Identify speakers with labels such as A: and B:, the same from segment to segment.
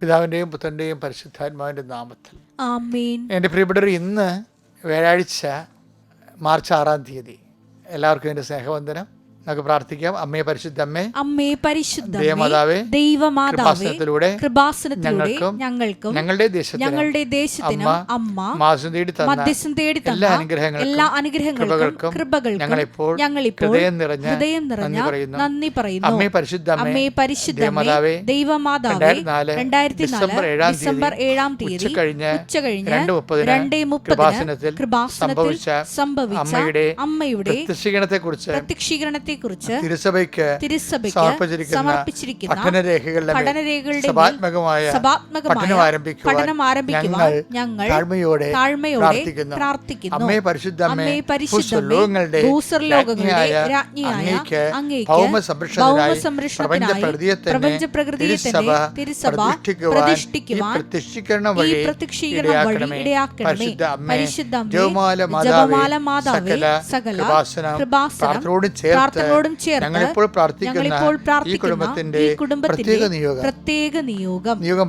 A: പിതാവിന്റെയും പുത്രന്റെയും പരിശുദ്ധാത്മാവിന്റെ നാമത്തിൽ. എന്റെ പ്രിയപ്പെട്ടവർ ഇന്ന് വ്യാഴാഴ്ച മാർച്ച് ആറാം തീയതി. എല്ലാവർക്കും എന്റെ സ്നേഹവന്ദനം. നമുക്ക് പ്രാർത്ഥിക്കാം അമ്മയെ പരിശുദ്ധ അമ്മേ
B: അമ്മേ പരിശുദ്ധ
A: ദേവമാതാവേ,
B: ദൈവമാതാവേ
A: കൃപാസനത്തിലൂടെ ഞങ്ങൾക്കും
B: ഞങ്ങൾക്കും
A: ഞങ്ങളുടെ ദേശത്തിന്
B: ഞങ്ങളുടെ ദേശത്തിനും അമ്മ
A: മാസം തേടി
B: മധ്യസ്ഥം തേടി
A: എല്ലാ അനുഗ്രഹങ്ങളും
B: എല്ലാ അനുഗ്രഹങ്ങൾക്കും
A: കൃപകൾക്കും ഞങ്ങളിപ്പോൾ
B: ഞങ്ങളിപ്പോൾ
A: ഹൃദയം നിറഞ്ഞ
B: ഹൃദയം നിറഞ്ഞ
A: നന്ദി പറയുന്നു. അമ്മേ പരിശുദ്ധ
B: അമ്മേ
A: അമ്മേ
B: പരിശുദ്ധ
A: ദേവമാതാവേ,
B: ദൈവമാതാവേ
A: 2004
B: രണ്ടായിരത്തി
A: ഡിസംബർ ഏഴാം
B: ഡിസംബർ ഏഴാം തീയതി
A: ഉച്ചകഴിഞ്ഞ്
B: ഉച്ചകഴിഞ്ഞ്
A: രണ്ട് മുപ്പതിന്
B: രണ്ടേ മുപ്പതിന്
A: കൃപാസനത്തിൽ സംഭവിച്ച
B: സംഭവിച്ച
A: അമ്മയുടെ
B: അമ്മയുടെ
A: പ്രത്യക്ഷീണത്തെക്കുറിച്ച്
B: പ്രത്യക്ഷീകരണത്തെക്കുറിച്ച്
A: തിരുസഭയ്ക്ക്
B: തിരുസഭയ്ക്ക്
A: സമർപ്പിച്ചിരിക്കുന്ന പഠനരേഖകളുടെ പഠനം ആരംഭിക്കുവാൻ ഞങ്ങൾ താഴ്മയോടെ പ്രാർത്ഥിക്കുന്നു. അമ്മേ പരിശുദ്ധ അമ്മേ
B: പരിശുദ്ധങ്ങളുടെ
A: രാജ്ഞിയായ അങ്ങേക്ക് സംരക്ഷണത്തിനായി പ്രപഞ്ച പ്രകൃതിയെ തന്നെ തിരുസഭ പ്രതിഷ്ഠിക്കുവാൻ ഈ പ്രത്യക്ഷീകരണം വഴി ഇടയാക്കണമേ. പരിശുദ്ധ ജപമാല മാതാവേ സകല കൃപാസനം
B: പ്രാർത്ഥന
A: പ്രാർത്ഥനയോടും ചേർത്ത്
B: പ്രാർത്ഥനയോടും ചേർന്ന്
A: ഞങ്ങളിപ്പോൾ പ്രാർത്ഥിക്കുന്ന ഈ കുടുംബത്തിന്റെ പ്രത്യേക നിയോഗം.
B: നിയോഗം.
A: നിയോഗം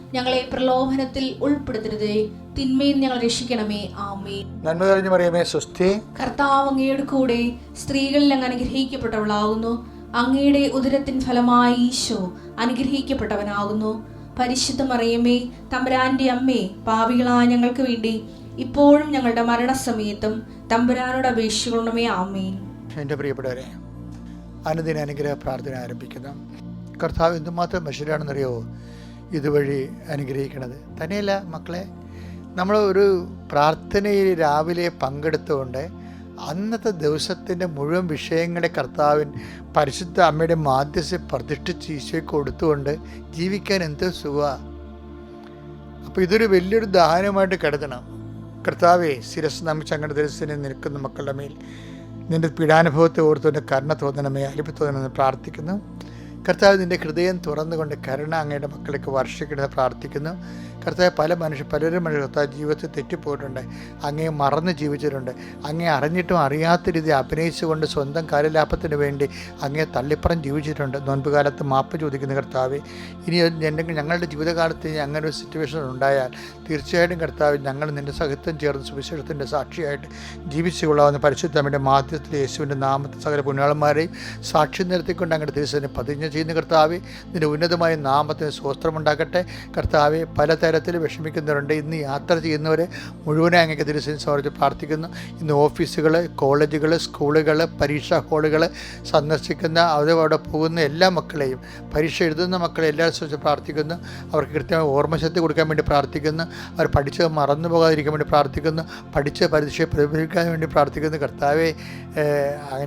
B: ഞങ്ങളെ പ്രലോഭനത്തിൽ ഉൾപ്പെടുത്തരുതേ. തിന്മയിൽ ഞങ്ങൾ രക്ഷിക്കണമേ. ആമേ
A: നന്മ തെളിഞ്ഞു പറയുമേ സ്വസ്തി.
B: കർത്താവ് അങ്ങയുടെ കൂടെ സ്ത്രീകളിൽ അങ്ങ് അനുഗ്രഹിക്കപ്പെട്ടവളാകുന്നു അങ്ങയുടെ ഉദരത്തിൻ ഫലമായി ഈശോ അനുഗ്രഹിക്കപ്പെട്ടവനാകുന്നു പരിശുദ്ധ മറിയമ്മേ തമ്പുരാന്റെ അമ്മേ പാപികളായ ഞങ്ങൾക്ക് വേണ്ടി ഇപ്പോഴും ഞങ്ങളുടെ മരണസമയത്തും തമ്പുരാനോട് അപേക്ഷിക്കണമേ. ആമേൻ.
A: എന്റെ പ്രിയപ്പെട്ടവരെ അനുദിന അനുഗ്രഹ പ്രാർത്ഥന ആരംഭിക്കുന്നു. കർത്താവ് എന്തുമാത്രം മനുഷ്യരാണെന്നറിയോ ഇതുവഴി അനുഗ്രഹിക്കണത്. തന്നെയല്ല മക്കളെ നമ്മൾ ഒരു പ്രാർത്ഥനയിൽ രാവിലെ പങ്കെടുത്തുകൊണ്ട് അന്നത്തെ ദിവസത്തിന്റെ മുഴുവൻ വിഷയങ്ങളെ കർത്താവിൻ പരിശുദ്ധ അമ്മയുടെ മാധ്യസ്ഥ പ്രതിഷ്ഠിച്ച് ഈശോയ്ക്ക് കൊടുത്തുകൊണ്ട് ജീവിക്കാൻ എന്തോ സുഖമാണ് അപ്പോൾ ഇതൊരു വലിയൊരു ദാനമായിട്ട് കരുതണം. കർത്താവെ ശിരസ് നമിച്ച് ചങ്ങട ദിവസത്തിനെ നിൽക്കുന്ന മക്കളുടെ മേൽ നിന്റെ പീഡാനുഭവത്തെ ഓർത്തുകൊണ്ട് കരുണ തോന്നണമേ അലിപ്പ് തോന്നണമെന്ന് പ്രാർത്ഥിക്കുന്നു. കർത്താവ് നിന്റെ ഹൃദയം തുറന്നുകൊണ്ട് കരുണ അങ്ങയുടെ മക്കൾക്ക് വർഷിക്കണമെന്ന് പ്രാർത്ഥിക്കുന്നു. കർത്താവ് പല മനുഷ്യ പലരും മനുഷ്യർ കർത്താവ് ജീവിതത്തിൽ തെറ്റിപ്പോയിട്ടുണ്ട്. അങ്ങേ മറന്ന് ജീവിച്ചിട്ടുണ്ട്. അങ്ങേ അറിഞ്ഞിട്ടും അറിയാത്ത രീതി അഭിനയിച്ചുകൊണ്ട് സ്വന്തം കാര്യലാഭത്തിന് വേണ്ടി അങ്ങേ തള്ളിപ്പറം ജീവിച്ചിട്ടുണ്ട്. നോൻപ് കാലത്ത് മാപ്പ് ചോദിക്കുന്ന കർത്താവ്. ഇനി എന്തെങ്കിലും ഞങ്ങളുടെ ജീവിതകാലത്ത് അങ്ങനെ ഒരു സിറ്റുവേഷൻ ഉണ്ടായാൽ തീർച്ചയായിട്ടും കർത്താവ് ഞങ്ങൾ നിന്റെ സഹിത്വം ചേർന്ന് സുവിശേഷത്തിന്റെ സാക്ഷിയായിട്ട് ജീവിച്ചു കൊള്ളാവുന്ന പരിശുദ്ധമ്മയുടെ മാധ്യത്തിൽ യേശുവിന്റെ നാമത്തെ സകല പുണ്യാളന്മാരെയും സാക്ഷി നിർത്തിക്കൊണ്ട് അങ്ങയുടെ തിരിച്ചതിനെ പതിഞ്ഞ് ചെയ്യുന്ന കർത്താവ്. നിന്റെ ഉന്നതമായ നാമത്തിന് സ്വസ്ത്രമുണ്ടാകട്ടെ. കർത്താവെ പലതരത്തിൽ തരത്തിൽ വിഷമിക്കുന്നവരുണ്ട്. ഇന്ന് യാത്ര ചെയ്യുന്നവരെ മുഴുവനെ അങ്ങേക്ക് തിരിച്ചതിന് സമർപ്പിച്ച് പ്രാർത്ഥിക്കുന്നു. ഇന്ന് ഓഫീസുകൾ കോളേജുകൾ സ്കൂളുകൾ പരീക്ഷാ ഹാളുകൾ സന്ദർശിക്കുന്ന അവിടെ പോകുന്ന എല്ലാ മക്കളെയും പരീക്ഷ എഴുതുന്ന മക്കളെ എല്ലാവരും സംബന്ധിച്ച് പ്രാർത്ഥിക്കുന്നു. അവർക്ക് കൃത്യമായി ഓർമ്മശക്തി കൊടുക്കാൻ വേണ്ടി പ്രാർത്ഥിക്കുന്നു. അവർ പഠിച്ചത് മറന്നു പോകാതിരിക്കാൻ വേണ്ടി പ്രാർത്ഥിക്കുന്നു. പഠിച്ച പരീക്ഷയെ പ്രതിഫലിക്കാൻ വേണ്ടി പ്രാർത്ഥിക്കുന്നു. കർത്താവെ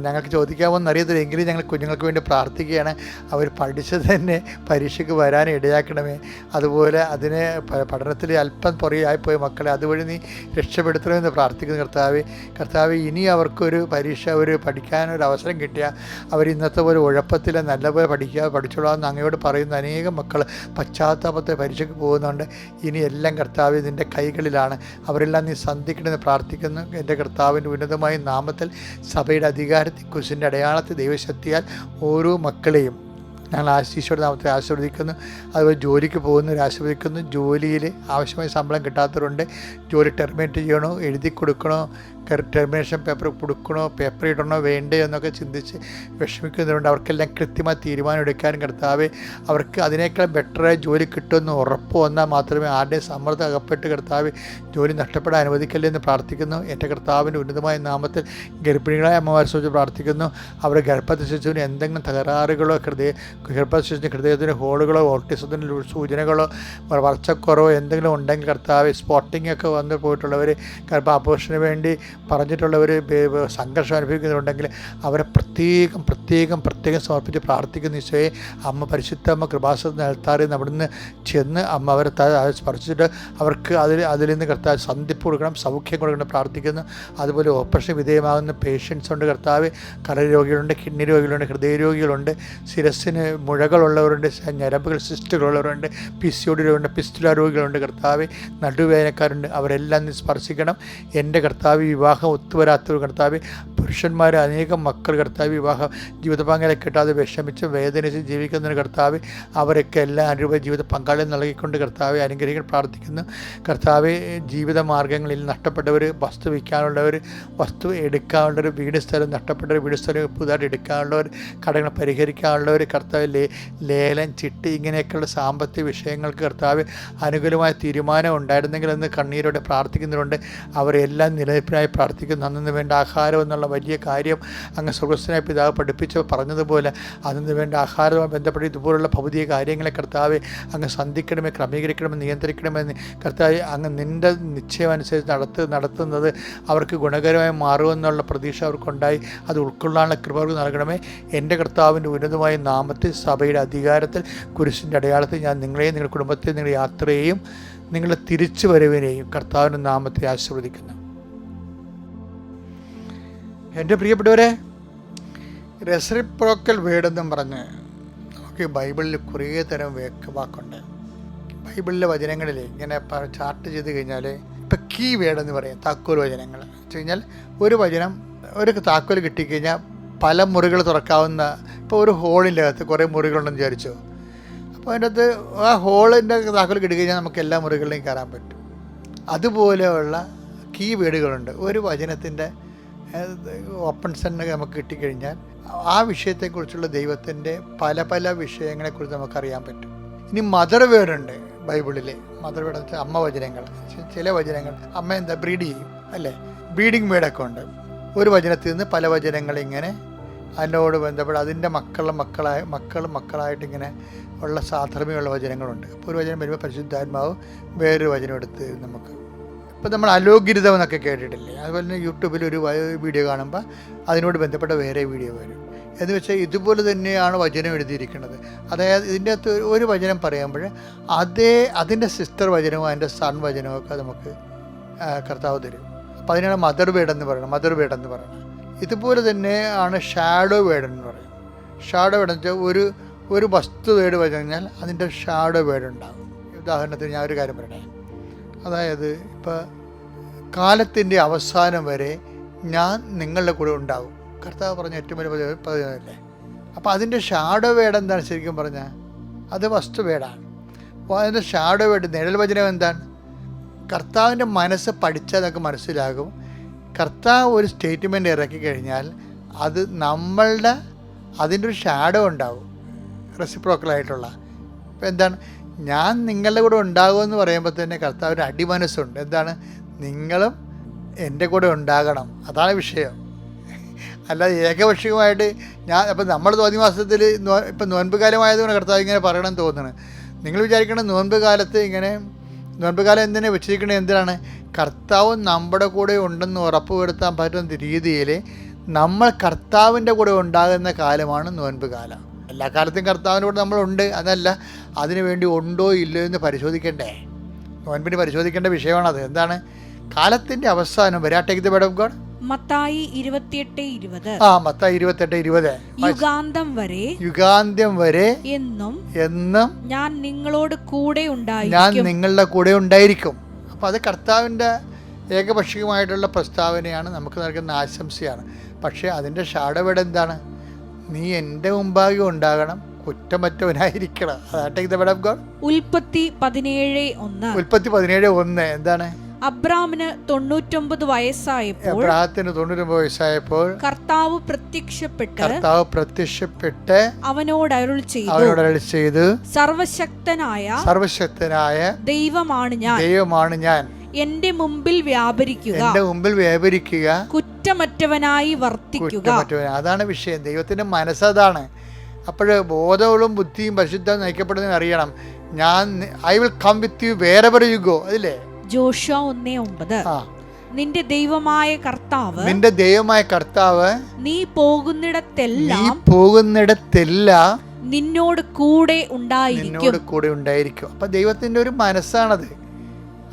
A: ഞങ്ങൾക്ക് ചോദിക്കാമോന്ന് അറിയത്തില്ല എങ്കിലും ഞങ്ങൾ കുഞ്ഞുങ്ങൾക്ക് വേണ്ടി പ്രാർത്ഥിക്കുകയാണ്. അവർ പഠിച്ചത് തന്നെ പരീക്ഷയ്ക്ക് വരാൻ ഇടയാക്കണമേ. അതുപോലെ അതിനെ പഠനത്തിൽ അല്പം പുറകെയായിപ്പോയ മക്കളെ അതുവഴി നീ രക്ഷപ്പെടുത്തണമെന്ന് പ്രാർത്ഥിക്കുന്നു കർത്താവ്. കർത്താവ് ഇനി അവർക്കൊരു പരീക്ഷ ഒരു പഠിക്കാനൊരു അവസരം കിട്ടിയാൽ അവർ ഇന്നത്തെ പോലെ ഉഴപ്പത്തിൽ നല്ലപോലെ പഠിക്കുക പഠിച്ചോളാമെന്ന് അങ്ങയോട് പറയുന്ന അനേകം മക്കൾ പശ്ചാത്താപത്തെ പരീക്ഷയ്ക്ക് പോകുന്നുണ്ട്. ഇനി എല്ലാം കർത്താവ് നിന്റെ കൈകളിലാണ്. അവരെല്ലാം നീ സന്ധിക്കണമെന്ന് പ്രാർത്ഥിക്കുന്നു. എന്റെ കർത്താവിന്റെ ഉന്നതമായ നാമത്തിൽ സഭയുടെ അധികാരത്തിൽ കുശിന്റെ അടയാളത്തിൽ ദൈവശക്തിയാൽ ഓരോ മക്കളെയും ഞങ്ങൾ ആശീശ്വര നാമത്തെ ആശീർവദിക്കുന്നു. അതുപോലെ ജോലിക്ക് പോകുന്നവർ ആശീർവദിക്കുന്നു. ജോലിയിൽ ആവശ്യമായ ശമ്പളം കിട്ടാത്തവരുണ്ട്. ജോലി ടെർമിനേറ്റ് ചെയ്യണോ എഴുതി കൊടുക്കണോ ടെർമിനേഷൻ പേപ്പർ കൊടുക്കണോ പേപ്പർ ഇടണോ വേണ്ടേ എന്നൊക്കെ ചിന്തിച്ച് വിഷമിക്കുന്നവരുണ്ട്. അവർക്കെല്ലാം കൃത്യമായി തീരുമാനം എടുക്കാനും കർത്താവേ അവർക്ക് അതിനേക്കാൾ ബെറ്ററായ ജോലി കിട്ടുമെന്ന് ഉറപ്പ് വന്നാൽ മാത്രമേ ആരുടെയും സമ്മർദ്ദം അകപ്പെട്ട് കർത്താവ് ജോലി നഷ്ടപ്പെടാൻ അനുവദിക്കല്ലേ എന്ന് പ്രാർത്ഥിക്കുന്നു. എന്റെ കർത്താവിന്റെ ഉന്നതമായ നാമത്തിൽ ഗർഭിണികളായ അമ്മമാരെ സംബന്ധിച്ച് പ്രാർത്ഥിക്കുന്നു. അവരുടെ ഗർഭത്തെ ശിശുവിന് എന്തെങ്കിലും തകരാറുകളോ ഹൃദയ ഗർഭത്തെ ശിശുവിന് ഹൃദയത്തിന് ഹോളുകളോ ഓട്ടിസത്തിന് സൂചനകളോ വളർച്ചക്കുറവോ എന്തെങ്കിലും ഉണ്ടെങ്കിൽ കർത്താവ് സ്പോട്ടിംഗ് ഒക്കെ വന്ന് പോയിട്ടുള്ളവർ ഗർഭാപോഷന് വേണ്ടി പറഞ്ഞിട്ടുള്ളവർ സംഘർഷം അനുഭവിക്കുന്നുണ്ടെങ്കിൽ അവരെ പ്രത്യേകം പ്രത്യേകം പ്രത്യേകം സമർപ്പിച്ച് പ്രാർത്ഥിക്കുന്ന ഈശോയെ. അമ്മ പരിശുദ്ധ അമ്മ കൃപാസ നിന്ന് അവിടുന്ന് ചെന്ന് അമ്മ അവരെ സ്പർശിച്ചിട്ട് അവർക്ക് അതിൽ അതിൽ നിന്ന് കർത്താവ് സന്ധിപ്പ് കൊടുക്കണം സൗഖ്യം കൊടുക്കണം പ്രാർത്ഥിക്കുന്നു. അതുപോലെ ഓപ്പറേഷൻ വിധേയമാകുന്ന പേഷ്യൻസ് ഉണ്ട് കർത്താവ്. കരരോഗികളുണ്ട് കിഡ്നി രോഗികളുണ്ട് ഹൃദയ രോഗികളുണ്ട് ശിരസ്സിന് മുഴകളുള്ളവരുണ്ട് ഞരമ്പുകൾ സിസ്റ്റുകളുള്ളവരുണ്ട് പി സി ഒ ഡി രോഗികളുണ്ട് പിസ്റ്റുല രോഗികളുണ്ട് കർത്താവ്. നടുവേദനക്കാരുണ്ട് അവരെല്ലാം നീ സ്പർശിക്കണം. എന്റെ കർത്താവ് വിവാഹം ഒത്തുവരാത്തൊരു കർത്താവ് പുരുഷന്മാർ അനേകം മക്കൾ കർത്താവ് വിവാഹ ജീവിത പങ്കാളെ കിട്ടാതെ വിഷമിച്ച് വേദനിച്ച് ജീവിക്കുന്നതിന് കർത്താവ് അവരൊക്കെ എല്ലാ അനുരൂപ ജീവിത പങ്കാളിയും നൽകിക്കൊണ്ട് കർത്താവെ അനുഗ്രഹിക്കാൻ പ്രാർത്ഥിക്കുന്നു. കർത്താവ് ജീവിത മാർഗങ്ങളിൽ നഷ്ടപ്പെട്ടവർ വസ്തു വിൽക്കാനുള്ളവർ വസ്തു എടുക്കാനുള്ളവർ വീട് സ്ഥലം നഷ്ടപ്പെട്ടവർ വീട് സ്ഥലം പുതുതായിട്ട് എടുക്കാനുള്ളവർ കടങ്ങൾ പരിഹരിക്കാനുള്ളവർ കർത്താവ് ലേ ലേലം ചിട്ടി ഇങ്ങനെയൊക്കെയുള്ള സാമ്പത്തിക വിഷയങ്ങൾക്ക് കർത്താവ് അനുകൂലമായ തീരുമാനം ഉണ്ടായിരുന്നെങ്കിൽ എന്ന് കണ്ണീരോടെ പ്രാർത്ഥിക്കുന്നവരുണ്ട്. അവരെല്ലാം നിലനിൽപ്പിനായി പ്രാർത്ഥിക്കുന്നു. അന്നു വേണ്ട ആഹാരം എന്നുള്ള വലിയ കാര്യം അങ്ങ് സ്വർഗസ്വനായ പിതാവ് പഠിപ്പിച്ച് പറഞ്ഞതുപോലെ അതിന് വേണ്ട ആഹാരവുമായി ബന്ധപ്പെട്ട് ഇതുപോലുള്ള ഭൗതിക കാര്യങ്ങളെ കർത്താവ് അങ്ങ് സന്ധിക്കണമേ ക്രമീകരിക്കണമേ നിയന്ത്രിക്കണമെന്ന് കർത്താവ് അങ്ങ് നിന്റെ നിശ്ചയം അനുസരിച്ച് നടത്ത് നടത്തുന്നത് അവർക്ക് ഗുണകരമായി മാറുമെന്നുള്ള പ്രതീക്ഷ അവർക്കുണ്ടായി. അത് ഉൾക്കൊള്ളാനുള്ള കൃപ അവർക്ക് നൽകണമേ. എന്റെ കർത്താവിന്റെ ഉന്നതമായ നാമത്തിൽ സഭയുടെ അധികാരത്തിൽ കുരിശിന്റെ അടയാളത്തിൽ ഞാൻ നിങ്ങളെയും നിങ്ങളുടെ കുടുംബത്തെയും നിങ്ങളുടെ യാത്രയെയും നിങ്ങളുടെ തിരിച്ചു വരവിനെയും കർത്താവിന്റെ നാമത്തെ ആശീർവദിക്കുന്നു. എന്റെ പ്രിയപ്പെട്ടവരെ റെസിപ്രോക്കൽ വേർഡെന്നും പറഞ്ഞ് നമുക്ക് ബൈബിളിൽ കുറേ തരം വേക്ക് വാക്കുണ്ട് ബൈബിളിലെ വചനങ്ങളിൽ ഇങ്ങനെ ചാർട്ട് ചെയ്ത് കഴിഞ്ഞാൽ ഇപ്പം കീ വേർഡ് എന്ന് പറയും താക്കോൽ വചനങ്ങൾ. വെച്ച് കഴിഞ്ഞാൽ ഒരു വചനം ഒരു താക്കോൽ കിട്ടിക്കഴിഞ്ഞാൽ പല മുറികൾ തുറക്കാവുന്ന ഇപ്പോൾ ഒരു ഹോളിന്റെ അകത്ത് കുറേ മുറികളുണ്ടെന്ന് വിചാരിച്ചു. അപ്പോൾ അതിന്റെ അകത്ത് ആ ഹോളിന്റെ താക്കോൽ കിട്ടിക്കഴിഞ്ഞാൽ നമുക്ക് എല്ലാ മുറികളിലേയും കയറാൻ പറ്റും. അതുപോലെയുള്ള കീ വേർഡുകളുണ്ട് ഒരു വചനത്തിന്റെ ഓപ്പൺ സെന്റ് നമുക്ക് കിട്ടിക്കഴിഞ്ഞാൽ ആ വിഷയത്തെക്കുറിച്ചുള്ള ദൈവത്തിന്റെ പല പല വിഷയങ്ങളെക്കുറിച്ച് നമുക്കറിയാൻ പറ്റും. ഇനി മദർ വേർഡുണ്ട് ബൈബിളിലെ. മദർ വേർഡ് അമ്മ വചനങ്ങൾ. ചില വചനങ്ങൾ. അമ്മ എന്താ? ബ്രീഡ് ചെയ്യും അല്ലേ? ബ്രീഡിങ് വേർഡൊക്കെ ഉണ്ട്. ഒരു വചനത്തിൽ നിന്ന് പല വചനങ്ങൾ ഇങ്ങനെ അതിനോട് ബന്ധപ്പെട്ട് അതിന്റെ മക്കളുടെ മക്കളായ മക്കളും മക്കളായിട്ട് ഇങ്ങനെ ഉള്ള സാധർമ്മ്യമുള്ള വചനങ്ങളുണ്ട്. അപ്പോൾ ഒരു വചനം വരുമ്പോൾ പരിശുദ്ധാത്മാവ് വേറൊരു വചനം എടുത്ത് നമുക്ക് ഇപ്പം നമ്മൾ അലോകിരിതം എന്നൊക്കെ കേട്ടിട്ടില്ലേ? അതുപോലെ തന്നെ യൂട്യൂബിൽ ഒരു വീഡിയോ കാണുമ്പോൾ അതിനോട് ബന്ധപ്പെട്ട വേറെ വീഡിയോ വരും. എന്ന് വെച്ചാൽ ഇതുപോലെ തന്നെയാണ് വചനം എഴുതിയിരിക്കുന്നത്. അതായത് ഇതിന്റെ അകത്ത് ഒരു- വചനം പറയുമ്പോൾ അതേ അതിന്റെ സിസ്റ്റർ വചനവും അതിന്റെ സൺ വചനവും ഒക്കെ നമുക്ക് കർത്താവ് തരും. അപ്പോൾ അതിനാണ് മദർ വേഡ് എന്ന് പറയുന്നത് മദർ വേഡ് എന്ന് പറയുന്നത്. ഇതുപോലെ തന്നെ ആണ് ഷാഡോ വേഡ് എന്ന് പറയുന്നത്. ഷാഡോ വേഡ് വെച്ചാൽ ഒരു ഒരു വസ്തു വേഡ് കഴിഞ്ഞാൽ അതിന്റെ ഷാഡോ വേഡ് ഉണ്ടാകും. ഉദാഹരണത്തിന് ഞാൻ ഒരു കാര്യം പറയണേ അതായത് ഇപ്പോൾ കാലത്തിന്റെ അവസാനം വരെ ഞാൻ നിങ്ങളുടെ കൂടെ ഉണ്ടാകും കർത്താവ് പറഞ്ഞ ഏറ്റവും വലിയ പതിനല്ലേ അപ്പോൾ അതിന്റെ ഷാഡോ വേഡ് എന്താണ് ശരിക്കും പറഞ്ഞാൽ അത് വസ്തു വേടാണ്. അപ്പോൾ അതിന്റെ ഷാഡോ വേഡ് നിഴൽ വചനം എന്താണ്? കർത്താവിന്റെ മനസ്സ് പഠിച്ചാൽ നമുക്ക് മനസ്സിലാകും. കർത്താവ് ഒരു സ്റ്റേറ്റ്മെന്റ് ഇറക്കി കഴിഞ്ഞാൽ അത് നമ്മളുടെ അതിന്റെ ഒരു ഷാഡോ ഉണ്ടാവും. റെസിപ്രോക്കലായിട്ടുള്ള ഇപ്പോൾ എന്താണ്? ഞാൻ നിങ്ങളുടെ കൂടെ ഉണ്ടാകുമെന്ന് പറയുമ്പോൾ തന്നെ കർത്താവിന്റെ അടിമനസ്സുണ്ട്. എന്താണ്? നിങ്ങളും എന്റെ കൂടെ ഉണ്ടാകണം. അതാണ് വിഷയം. അല്ലാതെ ഏകപക്ഷീയമായിട്ട് ഞാൻ അപ്പം നമ്മൾ തോന്നി മാസത്തിൽ ഇപ്പം നോൻപ് കാലമായതുകൊണ്ട് കർത്താവ് ഇങ്ങനെ പറയണമെന്ന് തോന്നുന്നു. നിങ്ങൾ വിചാരിക്കണം നോൻപ് കാലത്ത് ഇങ്ങനെ നോൻപ് കാലം എന്തിനാ വെച്ചിരിക്കണത് എന്തിനാണ്? കർത്താവ് നമ്മുടെ കൂടെ ഉണ്ടെന്ന് ഉറപ്പ് വരുത്താൻ പറ്റുന്ന രീതിയിൽ നമ്മൾ കർത്താവിന്റെ കൂടെ ഉണ്ടാകുന്ന കാലമാണ് നോൻപ് കാലം. എല്ലാ കാലത്തും കർത്താവിനോട് നമ്മളുണ്ട്. അതല്ല അതിനു വേണ്ടി ഉണ്ടോ ഇല്ലയോ എന്ന് പരിശോധിക്കണ്ടേ? നോൻപിന് പരിശോധിക്കേണ്ട വിഷയമാണത്. എന്താണ്? കാലത്തിന്റെ അവസാനം വരാട്ടേക്ക് ഗോഡ്
B: മത്തായി ഇരുപത്തിയെട്ട് ഇരുപത്.
A: ആ മത്തായി ഇരുപത്.
B: യുഗാന്തം വരെ
A: വരെ
B: എന്നും
A: എന്നും
B: ഞാൻ നിങ്ങളോട് കൂടെ
A: ഞാൻ നിങ്ങളുടെ കൂടെ ഉണ്ടായിരിക്കും. അപ്പോൾ അത് കർത്താവിന്റെ ഏകപക്ഷീയമായിട്ടുള്ള പ്രസ്താവനയാണ്. നമുക്ക് നൽകുന്ന ആശംസയാണ്. പക്ഷേ അതിന്റെ ഷാഡവേഡ് എന്താണ്? നീ എന്റെ മുമ്പാകെ ഉണ്ടാകണം. കുറ്റമറ്റവനായിരിക്കണം.
B: ഉൽപ്പത്തി പതിനേഴ് ഒന്ന്.
A: ഉൽപ്പത്തി പതിനേഴ് ഒന്ന്. എന്താണ്?
B: അബ്രാമിന് തൊണ്ണൂറ്റൊമ്പത് വയസ്സായപ്പോൾ
A: അബ്രാഹത്തിന് തൊണ്ണൂറ്റൊമ്പത് വയസ്സായപ്പോൾ
B: കർത്താവ് പ്രത്യക്ഷപ്പെട്ട്
A: കർത്താവ് പ്രത്യക്ഷപ്പെട്ട്
B: അവനോട് അരുൾ ചെയ്തു.
A: അവനോട് അരുൾ ചെയ്ത്.
B: സർവശക്തനായ
A: സർവശക്തനായ
B: ദൈവമാണ് ഞാൻ.
A: ദൈവമാണ് ഞാൻ.
B: എന്റെ മുമ്പിൽ വ്യാപരിക്കുക.
A: എന്റെ മുമ്പിൽ വ്യാപരിക്കുക.
B: കുറ്റമറ്റവനായി വർത്തിക്കുക.
A: കുറ്റമറ്റവൻ. അതാണ് വിഷയം. ദൈവത്തിന്റെ മനസ്സതാണ് അപ്പോൾ ബോധവും ബുദ്ധിയും പരിശുദ്ധം നയിക്കപ്പെടുന്നതിന് അറിയണം. ഞാൻ I will come with you wherever you go അതില്ലേ?
B: ജോഷ ഒന്നേ ഒമ്പത്. നിന്റെ ദൈവമായ കർത്താവ്
A: നിന്റെ ദൈവമായ കർത്താവ്
B: നീ പോകുന്നിടത്തെല്ലാം
A: നീ
B: പോകുന്നിടത്തെല്ലാം നിന്നോട് കൂടെ ഉണ്ടായിരിക്കും.
A: നിന്നോട് കൂടെ ഉണ്ടായിരിക്കും. അപ്പൊ ദൈവത്തിന്റെ ഒരു മനസ്സാണത്.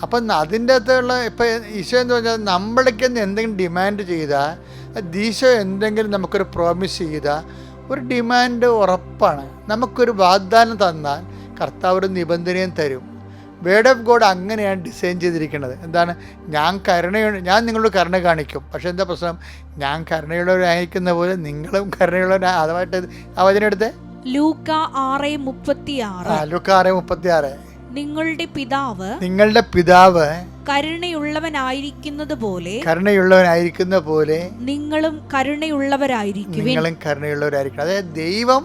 A: അപ്പം അതിന്റെ അകത്തുള്ള ഇപ്പം ഈശോ എന്ന് പറഞ്ഞാൽ നമ്മൾക്ക് എന്തെങ്കിലും ഡിമാൻഡ് ചെയ്താൽ ഈശോ എന്തെങ്കിലും നമുക്കൊരു പ്രോമിസ് ചെയ്താൽ ഒരു ഡിമാൻഡ് ഉറപ്പാണ്. നമുക്കൊരു വാഗ്ദാനം തന്നാൽ കർത്താവ് ഒരു നിബന്ധനയും തരും. വേഡ് ഓഫ് ഗോഡ് അങ്ങനെയാണ് ഡിസൈൻ ചെയ്തിരിക്കുന്നത്. എന്താണ്? ഞാൻ കരുണയുണ്ട് ഞാൻ നിങ്ങളോട് കരുണ കാണിക്കും. പക്ഷേ എന്താ പ്രശ്നം? ഞാൻ കരുണയുള്ളവരായിരിക്കുന്ന പോലെ നിങ്ങളും കരുണയുള്ളവരാ. അതുമായിട്ട് ആ വചനം എടുത്തേ?
B: ലൂക്ക ആറ് മുപ്പത്തി ആറ്
A: ലൂക്ക ആറ് മുപ്പത്തി ആറ്
B: നിങ്ങളുടെ പിതാവ്
A: നിങ്ങളുടെ പിതാവ്
B: കരുണയുള്ളവനായിരിക്കുന്നത് പോലെ
A: കരുണയുള്ളവനായിരിക്കുന്ന പോലെ
B: നിങ്ങളും കരുണയുള്ളവരായിരിക്കും
A: നിങ്ങളും കരുണയുള്ളവരായിരിക്കും അതായത് ദൈവം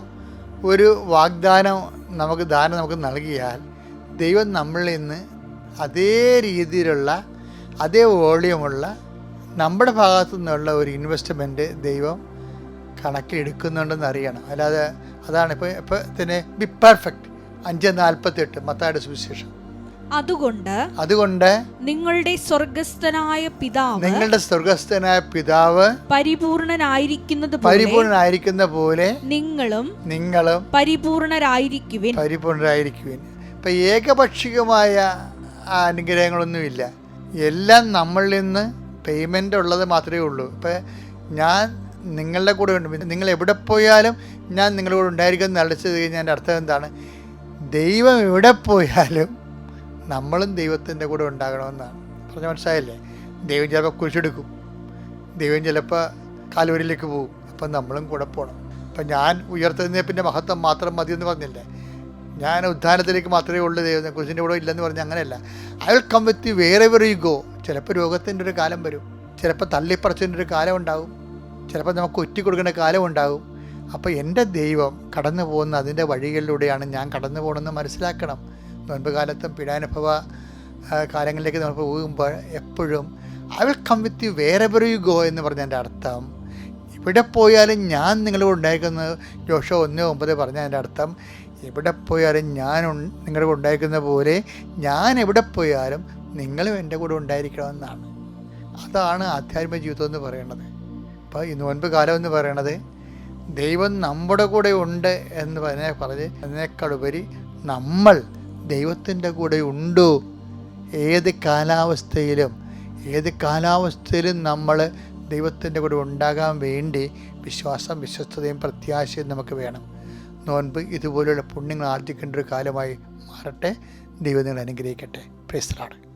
A: ഒരു വാഗ്ദാനം നമുക്ക് ദാനം നമുക്ക് നൽകിയാൽ ദൈവം നമ്മളിൽ നിന്ന് അതേ രീതിയിലുള്ള അതേ വോളിയമുള്ള നമ്മുടെ ഭാഗത്തു നിന്നുള്ള ഒരു ഇൻവെസ്റ്റ്മെന്റ് ദൈവം കണക്കിലെടുക്കുന്നുണ്ടെന്ന് അറിയണം. അല്ലാതെ അതാണ് ഇപ്പോൾ ഇപ്പോൾ തന്നെ ബി പെർഫെക്റ്റ് അഞ്ച് നാൽപ്പത്തെട്ട് മത്തായുടെ സുവിശേഷം.
B: അതുകൊണ്ട്
A: അതുകൊണ്ട്
B: നിങ്ങളുടെ സ്വർഗസ്ഥനായ പിതാവ്
A: നിങ്ങളുടെ സ്വർഗസ്ഥനായ പിതാവ്
B: പരിപൂർണനായിരിക്കുന്നത്
A: പരിപൂർണനായിരിക്കുന്ന പോലെ
B: നിങ്ങളും
A: നിങ്ങളും
B: പരിപൂർണരായിരിക്കുവിൻ.
A: പരിപൂർണരായിരിക്കുവിൻ. ഇപ്പൊ ഏകപക്ഷികമായ അനുഗ്രഹങ്ങളൊന്നുമില്ല. എല്ലാം നമ്മളിൽ നിന്ന് പേയ്മെന്റ് ഉള്ളത് മാത്രമേ ഉള്ളൂ. ഇപ്പം ഞാൻ നിങ്ങളുടെ കൂടെ ഉണ്ട്. നിങ്ങൾ എവിടെ പോയാലും ഞാൻ നിങ്ങളുടെ കൂടെ ഉണ്ടായിരിക്കും. നടിച്ചത് കഴിഞ്ഞാൽ എന്റെ അർത്ഥം എന്താണ്? ദൈവം എവിടെ പോയാലും നമ്മളും ദൈവത്തിന്റെ കൂടെ ഉണ്ടാകണമെന്നാണ്. പറഞ്ഞ മനസ്സിലായില്ലേ? ദൈവം ചിലപ്പോൾ കുരിശെടുക്കും. ദൈവം ചിലപ്പോൾ കാലുവരിലേക്ക് പോകും. അപ്പം നമ്മളും കൂടെ പോകണം അപ്പം ഞാൻ ഉയർത്തുന്നതിന്റെ മഹത്വം മാത്രം മതി എന്ന് പറഞ്ഞില്ലേ? ഞാൻ ഉദ്ധാനത്തിലേക്ക് മാത്രമേ ഉള്ളൂ ദൈവം. കുരിശിന്റെ കൂടെ ഇല്ലെന്ന് പറഞ്ഞ് അങ്ങനെയല്ല. വിൽ കം വിത്ത് വേറെ വെറി ഗോ ചിലപ്പോൾ രോഗത്തിന്റെ ഒരു കാലം വരും. ചിലപ്പോൾ തള്ളിപ്പറച്ചതിന്റെ ഒരു കാലം ഉണ്ടാകും. ചിലപ്പോൾ നമുക്ക് ഒറ്റ കൊടുക്കേണ്ട കാലം ഉണ്ടാകും. അപ്പോൾ എന്റെ ദൈവം കടന്നു പോകുന്ന അതിന്റെ വഴികളിലൂടെയാണ് ഞാൻ കടന്നു പോകണമെന്ന് മനസ്സിലാക്കണം. നോൻപ് കാലത്തും പീഡാനുഭവ കാലങ്ങളിലേക്ക് നമ്മൾ പോകുമ്പോൾ എപ്പോഴും I will come with you wherever you go എന്ന് പറഞ്ഞതിന്റെ അർത്ഥം. ഇവിടെ പോയാലും ഞാൻ നിങ്ങളോട് ഉണ്ടായിരിക്കുന്ന ജോഷോ ഒന്ന് ഒമ്പത് പറഞ്ഞതിന്റെ അർത്ഥം എവിടെ പോയാലും ഞാൻ നിങ്ങളുടെ ഉണ്ടായിരിക്കുന്ന പോലെ ഞാൻ എവിടെ പോയാലും നിങ്ങളും എന്റെ കൂടെ ഉണ്ടായിരിക്കണമെന്നാണ്. അതാണ് ആധ്യാത്മിക ജീവിതം എന്ന് പറയുന്നത്. അപ്പോൾ ഈ നോൻപ് കാലം എന്ന് പറയണത് ദൈവം നമ്മുടെ കൂടെ ഉണ്ട് എന്ന് പറഞ്ഞ പറഞ്ഞ് അതിനേക്കാളുപരി നമ്മൾ ദൈവത്തിന്റെ കൂടെ ഉണ്ടോ? ഏത് കാലാവസ്ഥയിലും ഏത് കാലാവസ്ഥയിലും നമ്മൾ ദൈവത്തിന്റെ കൂടെ ഉണ്ടാകാൻ വേണ്ടി വിശ്വാസം വിശ്വസ്തതയും പ്രത്യാശയും നമുക്ക് വേണം. നോൻപ് ഇതുപോലെയുള്ള പുണ്യങ്ങൾ ആർജിക്കേണ്ട ഒരു കാലമായി മാറട്ടെ. ദൈവം നിങ്ങൾ അനുഗ്രഹിക്കട്ടെ. പ്രേസ്തലാണ്